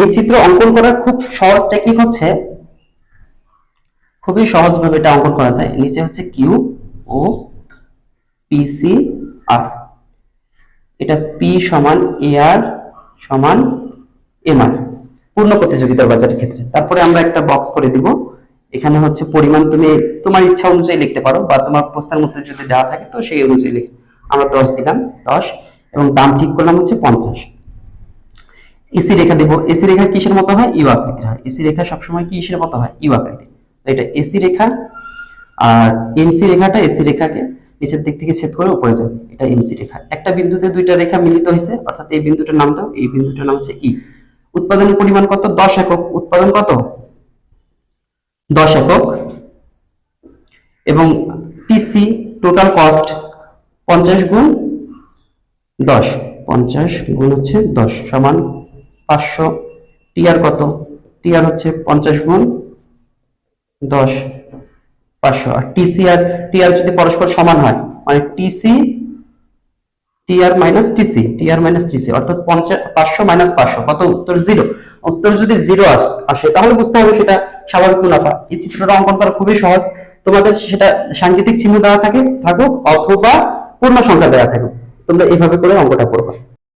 এই চিত্র অঙ্কন করার খুব সহজ টেকনিক হচ্ছে, খুবই সহজভাবে এটা অঙ্কন করা যায়। নিচে হচ্ছে কিউ ও পিসি আর এটা পি সমান এ আর সমান এম আর পূর্ণ প্রতিযোগিতার বাজারের ক্ষেত্রে। তারপরে আমরা একটা বক্স করে দিব। এখানে হচ্ছে পরিমাণ তুমি, তোমার ইচ্ছা অনুযায়ী লিখতে পারো বা তোমার প্রস্তার মধ্যে যদি দেওয়া থাকে তো সেই অনুযায়ী লিখ আমরা দশ দিলাম, দশ, এবং দাম ঠিক করলাম হচ্ছে পঞ্চাশ। এসি রেখা দেব। এসি রেখা কিসের মতো হয়? ইউ আকৃতির হয়। এসি রেখা সবসময় কিসের মতো হয়? ইউ আকৃতি তো এটা এসি রেখা আর এমসি রেখাটা এসি রেখাকে নিচের দিক থেকে ছেদ করে উপরে যাবে। এটা এমসি রেখা। একটা বিন্দুতে দুইটা রেখা মিলিত হয়েছে, অর্থাৎ এই বিন্দুটার নাম দাও। এই বিন্দুটার নাম হচ্ছে ই। উৎপাদনের পরিমাণ কত? দশ একক। উৎপাদন কত? দশ একক। এবং টিসি টোটাল কস্ট পঞ্চাশ গুণ দশ। পঞ্চাশ গুণ হচ্ছে দশ সমান পাঁচশো। টিআর কত? টিআর হচ্ছে পঞ্চাশ গুণ দশ, পাঁচশো। আর টিসি আর টিআর যদি পরস্পর সমান হয় মানে TC, TR minus TC, TR minus TC, অর্থাৎ পঞ্চাশ পাঁচশো মাইনাস পাঁচশো, কত? উত্তর জিরো। উত্তর যদি জিরো আসে তাহলে বুঝতে হবে সেটা স্বাভাবিক মুনাফা। এই চিত্রটা অঙ্কন করা খুবই সহজ। তোমাদের সেটা সাংকেতিক চিহ্ন দেওয়া থাকে, থাকুক, অথবা পূর্ণ সংখ্যা দেওয়া থাকুক। তোমরা এইভাবে করে অঙ্কটা করবা।